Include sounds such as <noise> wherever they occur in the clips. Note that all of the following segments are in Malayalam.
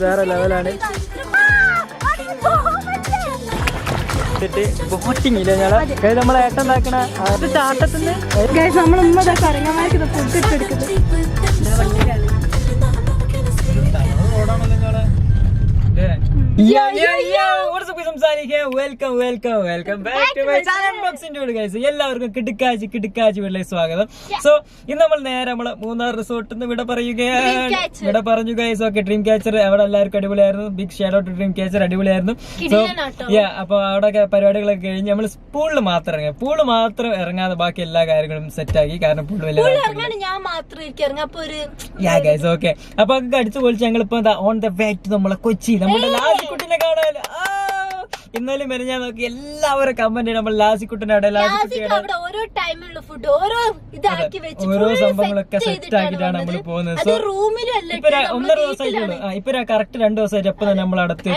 വേറെ ലെവലാണ് ബോട്ടിങ് ഇല്ലേ ഞങ്ങളെ? നമ്മളെ ഏട്ടൻ ഉണ്ടാക്കണ അത് ചാട്ടത്തിന് ഉമ്മ കറങ്ങന്മാർക്ക് food ഇട്ടെടുക്കുന്നത് welcome welcome welcome back to my channel ബോക്സിന്റെ ഗൈസ് എല്ലാവർക്കും കിടുക്കാച്ചി കിടുക്കാച്ചി വീട്ടിലെ സ്വാഗതം. സോ ഇന്ന് നമ്മൾ നേരെ നമ്മൾ മൂന്നാർ റിസോർട്ടിൽ നിന്ന് ഇവിടെ പറയുകയാണ് ഇവിടെ പറഞ്ഞു ഗൈസ് ഓക്കെ ഡ്രീം ക്യാച്ചർ അവിടെ എല്ലാവർക്കും അടിപൊളിയായിരുന്നു. Big shadow to dream catcher അടിപൊളിയായിരുന്നു. സോ യാ അപ്പൊ അവിടെ പരിപാടികളൊക്കെ കഴിഞ്ഞ് നമ്മൾ പൂളിൽ മാത്രം ഇറങ്ങി. പൂൾ മാത്രം ഇറങ്ങാതെ ബാക്കി എല്ലാ കാര്യങ്ങളും സെറ്റ് ആക്കി. കാരണം പൂൾ വലിയ ഗൈസ് ഓക്കെ അപ്പൊ അതൊക്കെ അടിച്ചു പൊളിച്ച് ഞങ്ങൾ ഇപ്പൊ ഓൺ ദ വേ ടു നമ്മളെ കൊച്ചി നമ്മുടെ ലാസിക്കുട്ടിനെ കാണാൻ ഇന്നലെ മെനഞ്ഞാ നോക്കി എല്ലാവരും കമന്റ് നമ്മൾ ലാസി അവിടെ ലാസിക്കുട്ടിയുടെ ഓരോ ടൈമിലുള്ള ഫുഡ് ഓരോ ഇതാക്കി വെച്ച് ഓരോ സംഭവങ്ങളൊക്കെ സെറ്റ് ആക്കിട്ടാണ് ആക്കിയിട്ടാണ് നമ്മൾ. പോകുന്നത്. സോ റൂമിലും ഒന്നര ദിവസമായിട്ടുള്ളൂ ഇപ്പൊ കറക്റ്റ് രണ്ട് ദിവസമായിട്ട് എപ്പോ തന്നെ നമ്മൾ അടുത്ത്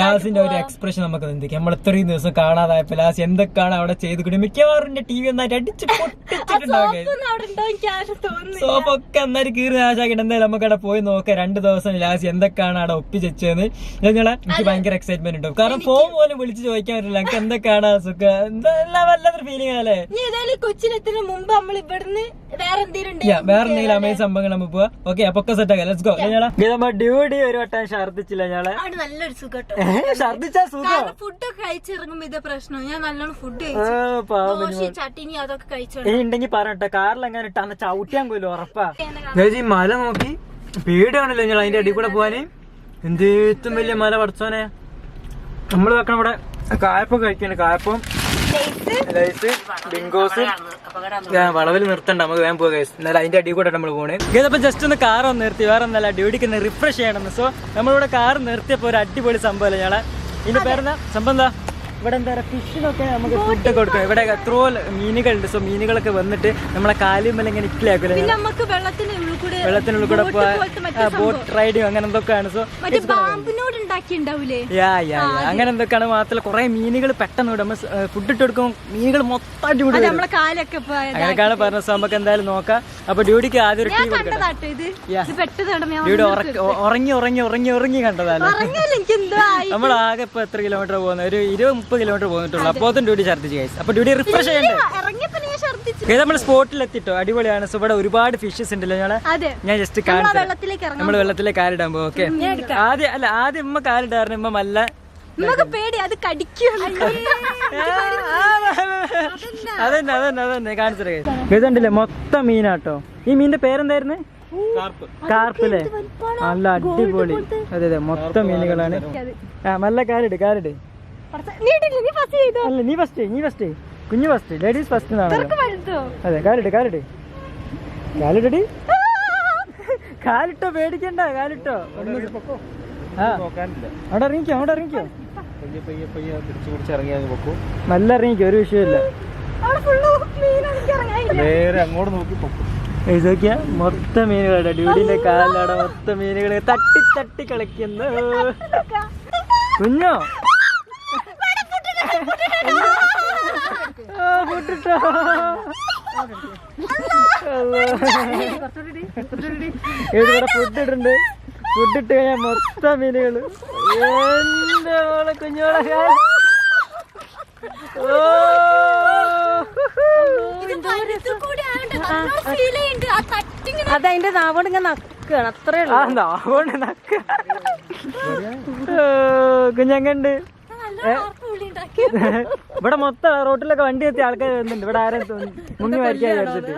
ലാസിന്റെ ഒരു എക്സ്പ്രഷൻ നമുക്ക് നിന്ദിക്കാം നമ്മൾ ഇത്രയും ദിവസം കാണാതായപ്പോ ലാസ് എന്തൊക്കെയാണ് അവിടെ ചെയ്ത് കൂടി? മിക്കവാറും ടി വി ഒന്നായിട്ട് അടിച്ച് സോപ്പൊക്കെ ഒന്നും അവിടെ ഉണ്ടോ എനിക്ക് ആരും തോന്നുന്നു സോപ്പ് ഒക്കെ എന്നാലും കീറി നാശാക്കിട്ട് എന്തായാലും നമുക്ക് അവിടെ പോയി നോക്കാം. രണ്ട് ദിവസം ലാസ് എന്തൊക്കെയാണ് അവിടെ ഒപ്പിച്ചെന്ന് ഞങ്ങളെ എനിക്ക് ഭയങ്കര എക്സൈറ്റ്മെന്റ് ഉണ്ടാവും. കാരണം ഫോൺ പോലും വിളിച്ചു ചോദിക്കാൻ പറ്റില്ല. എനിക്ക് എന്തൊക്കെയാണ് സുഖം? എന്താ വല്ലാത്തൊരു ഫീലിംഗ് ഏതായാലും കൊച്ചിനെത്തുന്ന മുമ്പ് നമ്മൾ ഇവിടുന്ന് വേറെ എന്തെങ്കിലും വേറെ എന്തെങ്കിലും സംഭവങ്ങൾ നമുക്ക് പോവാം. ഓക്കെ അപ്പൊ ഒക്കെ സെറ്റ് ആക്കാം. ലെറ്റ്സ് ഗോ ഞങ്ങളെ ഡ്യൂട്ടി ഒരു വട്ടം ഛർദിച്ചില്ല ഞങ്ങളെ? നല്ലൊരു ഛർദിച്ചാ സുഖം. ഫുഡ് കഴിച്ചിറങ്ങുമ്പോ ഇതേ പ്രശ്നം. ഞാൻ നല്ലോണം ഫുഡ് ചട്ടിനി അതൊക്കെ കഴിച്ചോ ഇനി ഉണ്ടെങ്കിൽ പറഞ്ഞോ കാറിൽ എങ്ങനെ ഇട്ടാന്ന് ചവിട്ടിയാൻ പോലും ഉറപ്പാ. ഈ മല നോക്കി. പേടിയാണല്ലോ ഞങ്ങൾ അതിന്റെ അടി കൂടെ പോവാന്. എന്തേത്തും വലിയ മല പഠിച്ചോനെ നമ്മൾ വെക്കണം ഇവിടെ കായപ്പം കഴിക്കാണ് കായപ്പം ലൈസ് ബിങ്കോസ് വളവിൽ നിർത്തണ്ട നമുക്ക് വേഗം പോകാം എന്നാലും അതിന്റെ അടി കൂടെ നമ്മൾ പോണേ. ഇതപ്പോ ജസ്റ്റ് ഒന്ന് കാർ ഒന്ന് നിർത്തി. വേറെ ഒന്നല്ല ഡ്യൂട്ടിക്ക് ഒന്ന് റിഫ്രഷ് ചെയ്യണമെന്ന് സോ നമ്മളിവിടെ കാർ നിർത്തിയപ്പോ ഒരു അടിപൊളി സംഭവമല്ലേ ഞങ്ങളെ? ഇതിന്റെ പേരെന്താ? സംഭവം എന്താ? ഇവിടെ എന്താ പറയുക ഫിഷിനൊക്കെ നമുക്ക് ഫുഡ് കൊടുക്കാം. ഇവിടെ എത്രയോ മീനുകളുണ്ട്. സോ മീനുകളൊക്കെ വന്നിട്ട് നമ്മളെ കാലുമല്ല ഇങ്ങനെ ഇക്കിലാക്കില്ല വെള്ളത്തിനുള്ളിൽ കൂടെ ബോട്ട് റൈഡിങ് അങ്ങനെ എന്തൊക്കെയാണ്. സോ യാ യാ അങ്ങനെ എന്തൊക്കെയാണ് മാത്രമല്ല കുറെ മീനുകൾ പെട്ടെന്ന് വിടും. ഫുഡ് ഇട്ട് കൊടുക്കും മീനുകൾ മൊത്തമായിട്ട് വിടും അങ്ങനെയൊക്കെയാണ് പറഞ്ഞ സോ നമുക്ക് എന്തായാലും നോക്കാം. അപ്പൊ ഡ്യൂട്ടിക്ക് ആദ്യം ഒരു ടീ കൊടുക്കണം. ഡ്യൂട്ടി ഉറങ്ങി ഉറങ്ങി ഉറങ്ങി ഉറങ്ങി കണ്ടതാണ് ആകെ ഇപ്പൊ എത്ര കിലോമീറ്റർ പോകുന്നത്? ഒരു ഇരുപത് മുപ്പത് കിലോമീറ്റർ പോന്നിട്ടുള്ളൂ. അപ്പോത്തും ഡ്യൂട്ടി ഛർദ്ദിച്ച് കഴിച്ചു അപ്പൊ ഡ്യൂട്ടി റിഫ്രഷ് ചെയ്യണ്ടേ? നമ്മൾ സ്പോട്ടിൽ എത്തിട്ടോ അടിപൊളിയാണ്. സോ ഇവിടെ ഒരുപാട് ഫിഷസ് ഉണ്ടല്ലോ. ഞങ്ങളെ അതെ. ഞാൻ ജസ്റ്റ് കാണിച്ചു വെള്ളത്തിലേക്ക് ഇറങ്ങാം നമ്മൾ വെള്ളത്തിലെ കാലിടാൻ പോകും ഓക്കെ ആദ്യം അല്ല ആദ്യം ഇമ്മ കാലിടാറുണ്ട് ഇമ്മ നല്ല നമുക്ക് പേടി അത് കടിക്കും അതന്നെ അതന്നെ അതന്നെ. കാണിച്ചു ഇതുണ്ടല്ലേ മൊത്തം മീനാട്ടോ. ഈ മീനിന്റെ പേരെന്തായിരുന്നു? കാർപ്പല്ലേ നല്ല അടിപൊളി. അതെ അതെ. മൊത്തം മീനുകളാണ്. ആ നല്ല കാലിട് കാലിട്. നീ ഫസ്റ്റ് ചെയ്തോ. അല്ല നീ ഫസ്റ്റ് നീ ഫസ്റ്റ് കുഞ്ഞു ഫസ്റ്റ് ലേഡീസ് ഫസ്റ്റ് അതെ കാലിട്ട് കാലിട്ട്. കാലിടടി കാലിട്ടോ പേടിക്കണ്ട കാലിട്ടോ. അവിടെ ഇറങ്ങിക്കോ അവിടെ ഇറങ്ങിക്കോ. നല്ല ഇറങ്ങിക്കോ ഒരു വിഷയമില്ല അവിടെ ഫുള്ള് മീനാണ് എനിക്ക് നേരെ അങ്ങോട്ട് നോക്കി പൊക്കും. ഇതൊക്കെയാ മൊത്തം മീനുകളുടെ ഡ്യൂഡിന്റെ കാലിലവിടെ മൊത്തം മീനുകൾ തട്ടി തട്ടി കളിക്കുന്നു. കുഞ്ഞോ ആ, പൊട്ടിട്ടോ. അല്ലാ. ഇവിടെ ഫുഡ് ഇട്ടുണ്ട് ഫുഡ് ഇട്ട് കഴിഞ്ഞാൽ മൊത്തം മീനുകൾ. എന്റെ മോളെ കുഞ്ഞോളെ? അത് ഓ അതതിന്റെ നാവോട് ഇങ്ങനെ നക്കുകയാണ് അത്രേ ഉള്ളു. നാവോണ്ട് നക്ക. കുഞ്ഞങ്ങണ്ട്. ഇവിടെ മൊത്തം റോട്ടിലൊക്കെ വണ്ടി എത്തിയ ആൾക്കാർ വരുന്നുണ്ട് ഇവിടെ ആരും തോന്നി. മുങ്ങി വിചാരിച്ചിട്ട്.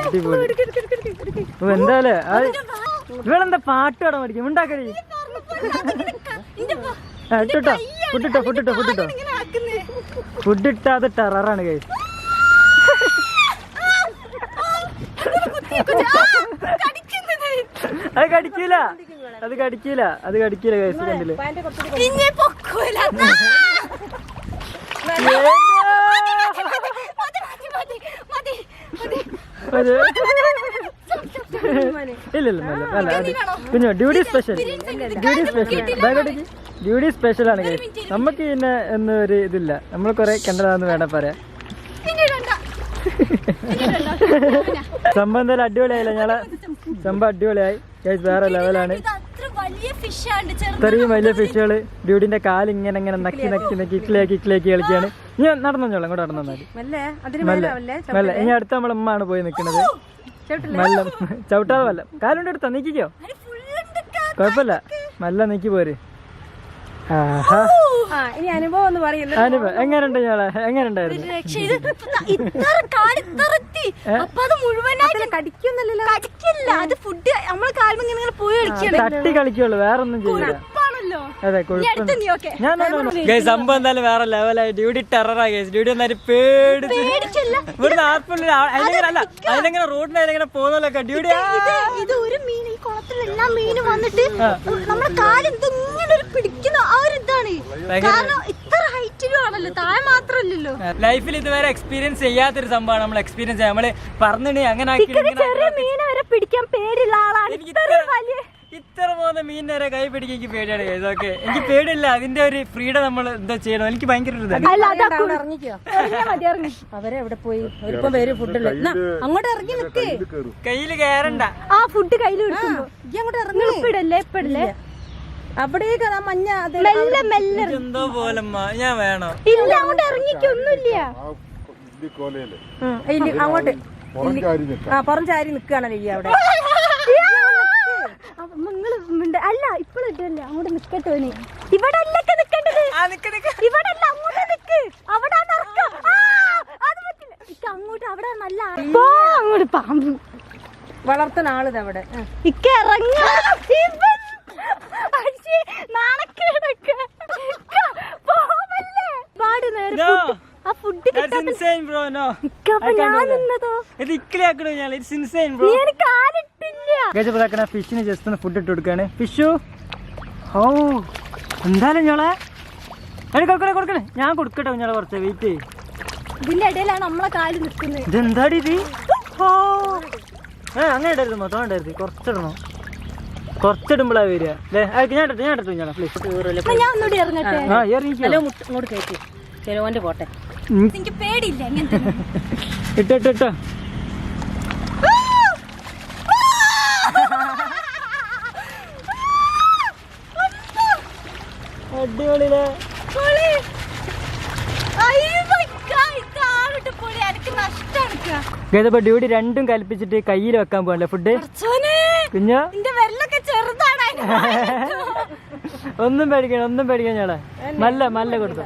അടിപൊളി എന്തായാലേ ഇവളെന്താ പാട്ട് പാടാൻ പഠിക്കും ഉണ്ടാക്കടി ആ, ഇട്ടിട്ടോ? ഫുഡിട്ടോ ഫുഡിട്ടോ ഫുഡിട്ടോ? ഫുഡ് ഇട്ടാതെ ടെററാണ് കൈ അത് കടിക്കൂല. അത് കടിക്കൂല. അത് കടിക്കൂല കൈസ് കണ്ടില്ലേ ഇനി പൊക്കൂല മതി, മതി, മതി, ഇല്ല ഇല്ല നല്ല കുഞ്ഞു duty special duty special duty special ആണ്. നമുക്ക് പിന്നെ ഒന്നും ഒരു ഇതില്ല. നമ്മൾ കുറെ കണ്ടതാന്ന് വേണം പറയാ. സംഭവം എന്തായാലും അടിപൊളിയായില്ല? ഞങ്ങളെ സംഭവം അടിപൊളിയായി. വേറെ ലെവലാണ് ഫിഷാണ്ട് ഇത്രയും വലിയ ഫിഷുകൾ ഡ്യൂഡിന്റെ കാൽ ഇങ്ങനെ ഇങ്ങനെ നക്കി നക്കി നക്കി ഇക്കിളിയാക്കി ഇക്കിളിയാക്കി കളിക്കുകയാണ് ഇനി നടന്നോളാം ഇങ്ങോട്ട് നടന്നാൽ മല്ല ഇനി അടുത്ത നമ്മളെ ഉമ്മാണ് പോയി നിക്കണത്. മെല്ലെ. ചവിട്ടാതെ വല്ല. കാലുണ്ട് എടുത്തോ? നീക്കിക്കോ? കുഴപ്പമില്ല. മെല്ലെ നീക്കി പോര്. ഇനി അനുഭവം ഒന്ന് പറയുന്നത് അനുഭവം. എങ്ങനെയുണ്ട് ഞങ്ങളെ എങ്ങനെയുണ്ടായിരുന്നു ഇത്ര അപ്പൊ അത് മുഴുവനായിട്ട് കടിക്കൊന്നല്ലോ കടിക്കില്ല. അത് ഫുഡ് നമ്മളെ കാൽമ ഇങ്ങനെ പോയി കളിക്കണം തട്ടി കളിക്കുള്ളൂ. വേറെ ഒന്നും ചെയ്യില്ല അതെ സംഭവം എന്തായാലും വേറെ ലെവലായി ഡ്യൂട്ടി ടെററാ ഡ്യൂട്ടി എന്നാലും പേടിച്ച്. പേടിച്ചില്ല. ഇവിടുന്ന് ആർപ്പുള്ള അതിലെങ്ങനെ അല്ല അതിലെങ്ങനെ റോഡിന് അതിലെങ്ങനെ പോകുന്നല്ലോ ഡ്യൂട്ടി ഇത് ഇത് ഒരു മീൻ ഈ കുളത്തിൽ എല്ലാ മീനും വന്നിട്ട് നമ്മുടെ കാലം ഇങ്ങനെ ഒരു പിടിക്കുന്ന ആ ഒരു ഇതാണ്. കാരണം ഇത്ര താഴെ മാത്രമല്ലല്ലോ ലൈഫിൽ ഇതുവരെ എക്സ്പീരിയൻസ് ചെയ്യാത്തൊരു സംഭവമാണ് നമ്മൾ എക്സ്പീരിയൻസ് ചെയ്യാം. നമ്മൾ പറഞ്ഞിട്ട് അങ്ങനെ ആക്കി ഇങ്ങനെ ചെറിയ മീനെ വരെ പിടിക്കാൻ പേരുള്ള ആളാണ്. ഇത്ര- വലിയ ഇത്ര പോകുന്ന മീൻ നേരെ കൈ പിടിക്കാൻ എനിക്ക് പേടിയാണ് ഇതൊക്കെ ഓക്കെ. എനിക്ക് പേടിയില്ല. അതിന്റെ ഒരു ഫ്രീഡം നമ്മൾ എന്താ ചെയ്യണം? എനിക്ക് ഭയങ്കര അവരെ എവിടെ പോയി? ഒരുപ്പം പേര് ഫുഡല്ലേ അങ്ങോട്ട് ഇറങ്ങി നിൽക്കേ കയ്യിൽ കയറണ്ട ആ ഫുഡ് കയ്യിൽ അങ്ങോട്ട് ഇറങ്ങി. ഇപ്പിടല്ലേ അവിടേക്ക് ആ മഞ്ഞ മെല്ലെ മെല്ലെ എന്തോ പോലെ ഞാൻ വേണോ? ഇല്ല അങ്ങോട്ട് ഇറങ്ങിക്കൊന്നുമില്ല അങ്ങോട്ട്. ആ പുറം ചാരി നിൽക്കുകയാണല്ലോ അവിടെ. <laughs> അല്ല ഇപ്പോഴിട്ടല്ല അങ്ങോട്ട് നിക്കട്ടെ ഇവിടെ അല്ലൊക്കെ നിക്കണ്ടത്? ഇവിടെ അല്ല അങ്ങോട്ട് നിക്ക്? അവിടെ അത് പറ്റില്ല. ഇക്ക അങ്ങോട്ട് അവിടെ നല്ല പോ അങ്ങോട്ട് പാമ്പ്. വളർത്തുന്ന ആളിത് അവിടെ. ഇക്ക ഇറങ്ങ. ആ ഫുഡ്. ഇക്ക ഞാൻ. നിന്നതോ? ഇത് ഇക്കലാക്കണോ ഞാൻ? ഇറ്റ്സ് ഇൻസൈൻ ബ്രോ എനിക്ക് ഗജപ്പതാക്കണ ഫിഷിന് ജസ്റ്റ് ഒന്ന് ഫുഡ് ഇട്ട് കൊടുക്കാണ്. ഫിഷു ഓ എന്തായാലും ഞങ്ങളെ? എടി കൊടുക്കണേ കൊടുക്കണേ ഞാൻ കൊടുക്കട്ടെ ഞങ്ങളെ കുറച്ച് വെയിറ്റ് ഇതിന്റെ ഇടയിലാണ് നമ്മളെ കാൽ നിൽക്കുന്നത്. ഇതെന്താടി ഇത്? ഓ ഏ അങ്ങനെ ഇടരുത് മൊത്തം ഇടരുത്. കുറച്ചിടണം. കുറച്ചിടുമ്പോഴാ വരിക. അല്ലേ ഞാൻ എടുത്തു ഞാൻ എടുത്തു ഞാൻ പ്ലീസ് ഇങ്ങോട്ട് പോട്ടെ. എനിക്ക് പേടിയില്ല ഇട്ടോ ഇട്ടോ. ഗതപ്പോ ഡ്യൂട്ടി രണ്ടും കൽപ്പിച്ചിട്ട് കയ്യിൽ വെക്കാൻ പോകണ്ടേ ഫുഡ് കുഞ്ഞോ? ചെറുതാണ് ഒന്നും പേടിക്കണം ഒന്നും പേടിക്കാൻ ഞാളെ നല്ല നല്ല കൊടുത്തു.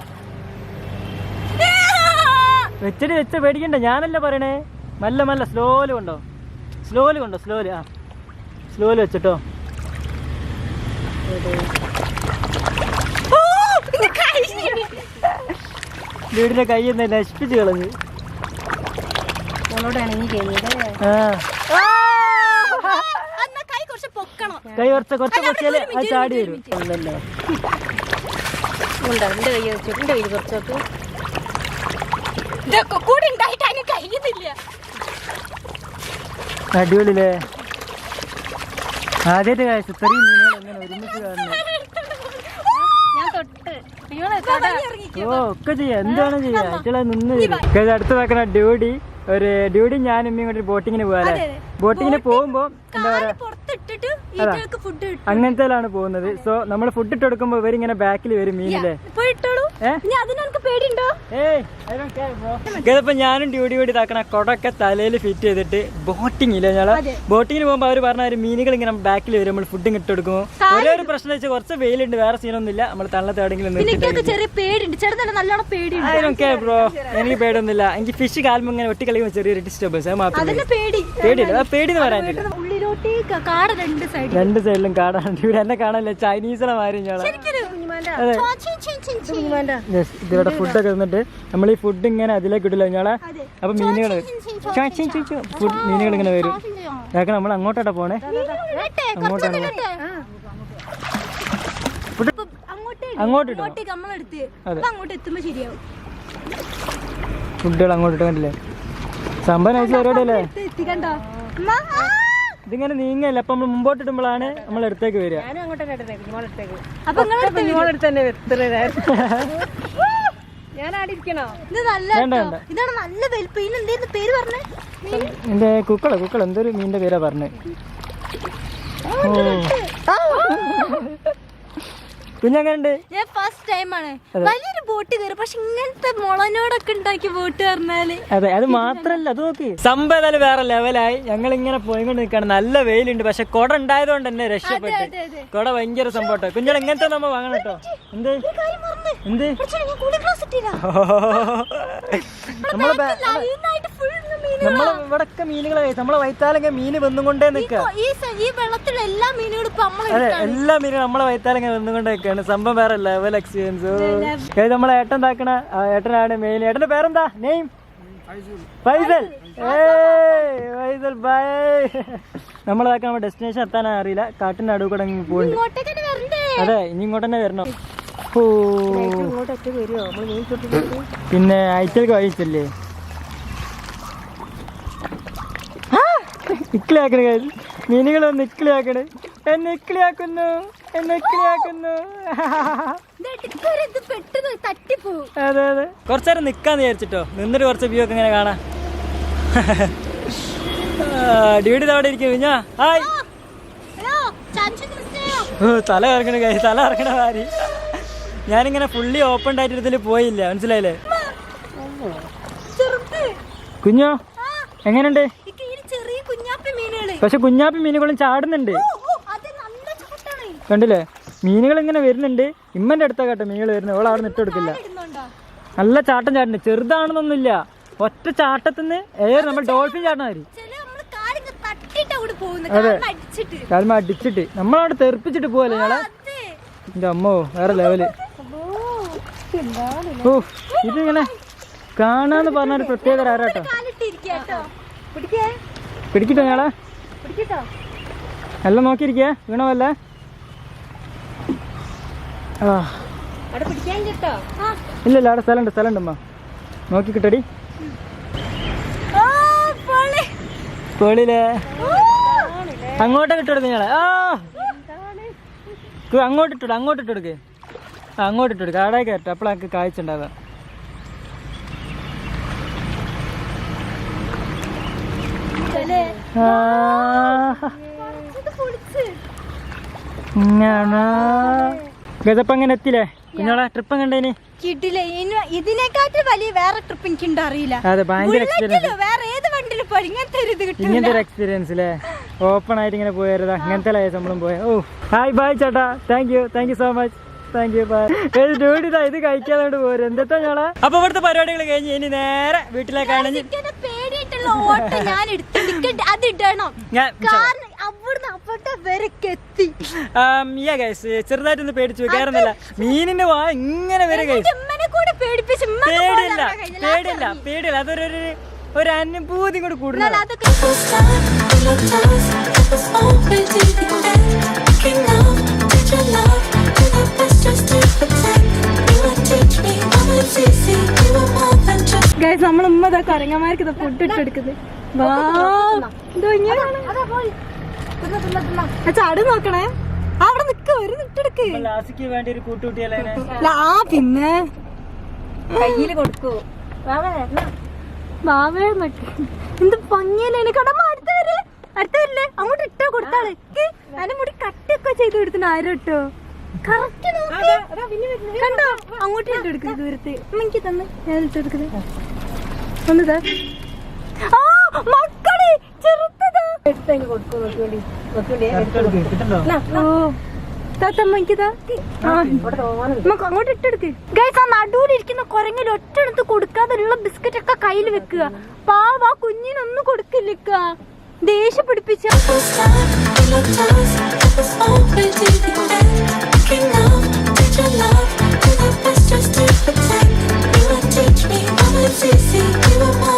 വെച്ചിട്ട് വെച്ച പേടിക്കണ്ട ഞാനല്ല പറയണേ? നല്ല നല്ല സ്ലോൽ കൊണ്ടോ. സ്ലോൽ കൊണ്ടോ സ്ലോൽ ആ. സ്ലോൽ വെച്ചിട്ടോ. വീടിന്റെ കൈ ഒന്ന് നശിപ്പിച്ച് കളഞ്ഞ്. ഇണങ്ങി കഴിഞ്ഞത് ആ. എന്നാ കൈ കുറച്ച് പൊക്കണം. കൈ കുറച്ച് കുറച്ച് അത് ചാടി വരും. ഇല്ലല്ലോ ഉണ്ടോ? എന്റെ കൈ വെച്ചു എന്റെ കയ്യിൽ കുറച്ചോട്ട് ഇതൊക്കെ കൂടി ഉണ്ടായിട്ട് അതിന് കഴിയുന്നില്ല. അടിപൊളിയില്ലേ? ആദ്യമായിട്ട് കാഴ്ച ഇത്രയും മീനുകൾ എങ്ങനെ ഒരുമിച്ച് കാണുന്നത് ഓ ഒക്കെ ചെയ്യാം. എന്താണ് ചെയ്യാ? ആറ്റുള്ള നിന്ന് അടുത്ത് വെക്കണ ഡ്യൂട്ടി ഒരു ഡ്യൂട്ടി ഞാനും ഇങ്ങോട്ട് കൂടി ബോട്ടിങ്ങിന് പോകാല്ലേ? ബോട്ടിങ്ങിന് പോകുമ്പോ എന്താ പറയാ? അങ്ങനത്തേലാണ് പോകുന്നത്. സോ നമ്മൾ ഫുഡ് ഇട്ട് കൊടുക്കുമ്പോ ഇവരിങ്ങനെ ബാക്കിൽ വരും മീനിലെ ഇതിപ്പോ ഞാനും ഡ്യൂട്ടി കൂടി താക്കണ കൊടൊക്കെ തലയിൽ ഫിറ്റ് ചെയ്തിട്ട് ബോട്ടിംഗ് ഇല്ല ഞങ്ങൾ? ബോട്ടിങ്ങിന് പോകുമ്പോ അവർ പറഞ്ഞ ഒരു മീനുകൾ ഇങ്ങനെ ബാക്കിൽ വരും. നമ്മൾ ഫുഡും ഇട്ട് കൊടുക്കും ഒരേ ഒരു പ്രശ്നം വെച്ചാൽ കുറച്ച് വെയിലുണ്ട് വേറെ സീനൊന്നും ഇല്ല നമ്മൾ തള്ളത്തെ എവിടെയെങ്കിലും bro. എനിക്ക് പേടിയൊന്നുമില്ല എനിക്ക് ഫിഷ് കാൽമ ഇങ്ങനെ ഒട്ടി കളിക്കുമ്പോൾ ചെറിയൊരു ഡിസ്റ്റർബൻസ് അത് മാത്രമേ പേടിയില്ല പേടിന്ന് പേടി. എന്ന് പറയാനില്ല രണ്ട് സൈഡിലും കാടാണ് ഇവിടെ എന്നെ കാണാനില്ല? ചൈനീസിനെ മാറി ഇതിവിടെ ഫുഡൊക്കെ തന്നിട്ട് നമ്മൾ ഈ ഫുഡ് ഇങ്ങനെ അതിലേക്ക് ഇടില്ല ഞങ്ങളെ? അപ്പൊ മീനുകൾ ഫുഡ് മീനുകൾ ഇങ്ങനെ വരും. ഇതാക്കണം നമ്മൾ അങ്ങോട്ടോട്ടാ പോണേ. അങ്ങോട്ടാണ് ഫുഡ് അങ്ങോട്ട് ഇടോ. നമ്മളെടുത്ത്. അതെ. അപ്പൊ അങ്ങോട്ട് എത്തുമ്പോ ശരിയാവും. ഫുഡുകൾ അങ്ങോട്ട് ഇട്ട് കണ്ടില്ലേ? സംഭവം അയച്ചു തരോടല്ലേ ഇതിങ്ങനെ നീങ്ങല്ല. അപ്പൊ നമ്മൾ മുമ്പോട്ട് ഇടുമ്പോഴാണ് നമ്മൾ അടുത്തേക്ക് വരിക. <laughs> എന്റെ കുക്കള കുക്കള. എന്തൊരു മീനിന്റെ പേരാ പറഞ്ഞേ. ഓ കുഞ്ഞെങ്ങനുണ്ട്? ഞാൻ ഫസ്റ്റ് ടൈമാണ് വലിയൊരു ബോട്ട് കയറി. പക്ഷെ ഇങ്ങനത്തെ മുളനോടൊക്കെ ഉണ്ടാക്കി ബോട്ട് പറഞ്ഞാൽ അതെ അത് മാത്രല്ല അത് നോക്കി. സംഭവം വേറെ ലെവലായി ഞങ്ങൾ ഇങ്ങനെ പോയിക്കൊണ്ട് നിൽക്കാണ് നല്ല വെയിലുണ്ട്. പക്ഷെ കുട ഉണ്ടായതുകൊണ്ട് തന്നെ രക്ഷപ്പെട്ടു. കൊട ഭയങ്കര സംഭവം കുഞ്ഞാൽ എങ്ങനത്തെ നമ്മ വാങ്ങണം കേട്ടോ. എന്ത്? കാര്യം മറന്ന്. എന്ത്? നമ്മളെ ബേ- ലൈനായിട്ട് full മീനുകളാ. നമ്മളെ ഇവിടൊക്കെ മീനുകളെ. നമ്മളെ വൈത്താലൊക്കെ മീന് വന്നുകൊണ്ടേ നിൽക്കുക ഈ വെള്ളത്തിലുള്ള എല്ലാ മീനുകളും നമ്മളെ എല്ലാ മീനും നമ്മളെ വൈത്താലങ്ങ വന്നുകൊണ്ടേ നിൽക്കുകയാണ് സംഭവം വേറെ ലെവൽ എക്സ്പീരിയൻസ് നമ്മളെ ഏട്ടൻ താക്കണ ഏട്ടനാണ് മെയിൻ ഏട്ടന്റെ പേരെന്താ? നെയിം ഫൈസൽ. ഫൈസൽ. ബൈ നമ്മളതാക്കാൻ നമ്മുടെ ഡെസ്റ്റിനേഷൻ എത്താൻ അറിയില്ല. കാട്ടിന്റെ അടുവ് കൂടെ പോകുന്നുണ്ട് അതെ ഇനി ഇങ്ങോട്ട് തന്നെ വരണം. പിന്നെ അയച്ചൽക്ക് വായിച്ചല്ലേ ഇക്കിളിയാക്കണ കാര്യം മീനുകൾ വന്ന് ഇക്കിളിയാക്കണ് എന്നെ നിക്കിളിയാക്കുന്നു. എന്നെ നിക്കിളിയാക്കുന്നു. അതെ അതെ. കുറച്ചു നേരം നിക്കാന്ന് വിചാരിച്ചിട്ടോ. നിന്നിട്ട് കുറച്ച് വ്യൂ ഒക്കെ ഇങ്ങനെ കാണാം. ഡ്യൂട്ടി അവിടെ ഇരിക്കും കുഞ്ഞാ ഹായ്. തല ഇറങ്ങണ കാര്യം തല ഇറങ്ങണ കാര്യം ഞാനിങ്ങനെ ഫുള്ളി ഓപ്പൺ ആയിട്ട് ഇതിൽ പോയില്ല. മനസ്സിലായില്ലേ? കുഞ്ഞോ എങ്ങനെയുണ്ട് ഇക്ക് ഈ ചെറിയ കുഞ്ഞാപ്പി മീനുകൾ പക്ഷെ കുഞ്ഞാപ്പി മീനുകളും ചാടുന്നുണ്ട്. കണ്ടില്ലേ? മീനുകൾ ഇങ്ങനെ വരുന്നുണ്ട്. ഇമ്മന്റെ അടുത്താ കേട്ടോ മീനുകൾ വരുന്നത്. ഓൾ അവിടെ ഇട്ട് കൊടുക്കില്ല. ഇടുന്നുണ്ടോ? നല്ല ചാട്ടം ചാടുന്നുണ്ട്. ചെറുതാണെന്നൊന്നുമില്ല. ഒറ്റ ചാട്ടത്തിന് ഏറെ നമ്മൾ ഡോൾഫിൻ അവിടെ പോകുന്നു. അതെ. കാൽമ അടിച്ചിട്ട്. നമ്മളവിടെ തെറിപ്പിച്ചിട്ട് പോവല്ലേ ഞങ്ങളെ? എന്റെ അമ്മോ വേറെ ലെവൽ ഓ ഇതിങ്ങനെ കാണാന്ന് പറഞ്ഞ ഒരു പ്രത്യേക ആരാട്ടോ പിടിക്കട്ടോ കേട്ടോ. പിടിക്കേ. പിടിക്കിട്ടോ ഞങ്ങളെ? എല്ലാം നോക്കിയിരിക്കേ? വീണവല്ലേ ആ. അവിടെ കേട്ടോ? സ്ഥലമുണ്ട് സ്ഥലമുണ്ട് അമ്മ നോക്കി കിട്ടടി പേളിലേ. അങ്ങോട്ട് ഇട്ടെടുക്ക് ഞങ്ങളെ ആ. അങ്ങോട്ട് ഇട്ടിട് അങ്ങോട്ട് ഇട്ടെടുക്ക് അങ്ങോട്ട് ഇട്ടെടുക്ക് അവിടെ കയറ്റ അപ്പോഴൊക്കെ കാഴ്ച ഉണ്ടാവുക ആ, ഇത് പൊളിച്ച് ഇങ്ങനെ ഗതപ്പം അങ്ങനെ എത്തില്ലേ കുഞ്ഞോളെ ട്രിപ്പ് കണ്ടേനി കിട്ടില്ല വലിയ വേറെ ട്രിപ്പ് എനിക്ക് അറിയില്ല. അതെ ഭയങ്കര എക്സ്പീരിയൻസ് വേറെ ഏത് വണ്ടിയിൽ പോയി ഇങ്ങനത്തെ ഒരു ഇത് കിട്ടും ഇങ്ങനത്തെ ഒരു എക്സ്പീരിയൻസ് അല്ലേ ഓപ്പൺ ആയിട്ട് ഇങ്ങനെ നമ്മളും പോയ. ഓ ഹായ് ബൈ ചേട്ടാ. Thank you thank you so much thank you bye duty ഇതാ കഴിക്കാതെ പോരും എന്താ ഞങ്ങളെ? അപ്പൊ ഇവിടുത്തെ പരിപാടികൾ കഴിഞ്ഞ് ഇനി നേരെ വീട്ടിലേക്കാണ് പേടിയായിട്ടുള്ള ഓട്ടം ഞാൻ എടുത്ത് ടിക്കറ്റ് അത് ഇടണം. ഞാൻ കാരണം അവിടുന്ന് അവിടെ വരെ എത്തി. യാ ഗൈസ് ചെറുതായിട്ടൊന്ന് പേടിച്ചു കയറുന്നില്ല മീനിന്റെ വാ ഇങ്ങനെ വരെ ഗൈസ് കൂടെ പേടിയില്ല അതൊരു ഒരു- അനുഭൂതി കൂടെ കൂടുതൽ ഗൈസ് നമ്മൾ ഉമ്മ ഇതാ കറങ്ങന്മാർക്ക് ഫുഡ് ഇട്ടെടുക്കുന്നത് ചാട് നോക്കണേ. അവിടെ നിക്ക ഒരു നിട്ടെടുക്ക് ലാസിക്ക് വേണ്ടി ഒരു കൂട്ടുകൂട്ടിയല്ലേ ആ പിന്നെ. കയ്യിൽ കൊടുക്കൂ. ബാവേ നിക്ക് എന്ത് ഭംഗിയല്ലേ കടമ അടുത്ത വരെ അടുത്ത വരില്ലേ അങ്ങോട്ട് ഇട്ടോ കൊടുത്താൾ. അതിന്റെ മുടി കട്ടൊക്കെ ചെയ്ത് കൊടുത്തിന് ആരും ഇട്ടോ? കറക്റ്റ് നോക്കി. കണ്ടോ? അങ്ങോട്ട് ഇട്ട് എടുക്ക് ദൂരത്ത്. എനിക്ക് തന്നെ. ഞാൻ ഇട്ട് വന്നത്? ആ മക്കളെ ചെറുത്തതാ. എടുത്തങ്ങ് കൊടുക്കും നോക്കിയോണ്ടി നോക്കിയോണ്ടി അങ്ങോട്ട് ഇട്ടെടുക്ക്. ഗൈസ് ആ നടുവിലിരിക്കുന്ന കുരങ്ങിൽ ഒറ്റടുത്ത് കൊടുക്കാതെയുള്ള ബിസ്ക്കറ്റ് ഒക്കെ കയ്യിൽ വെക്കുക. പാവ കുഞ്ഞിനൊന്നും കൊടുക്കില്ലിക്ക ദേഷ്യ പിടിപ്പിച്ച. Just take gypsy, see you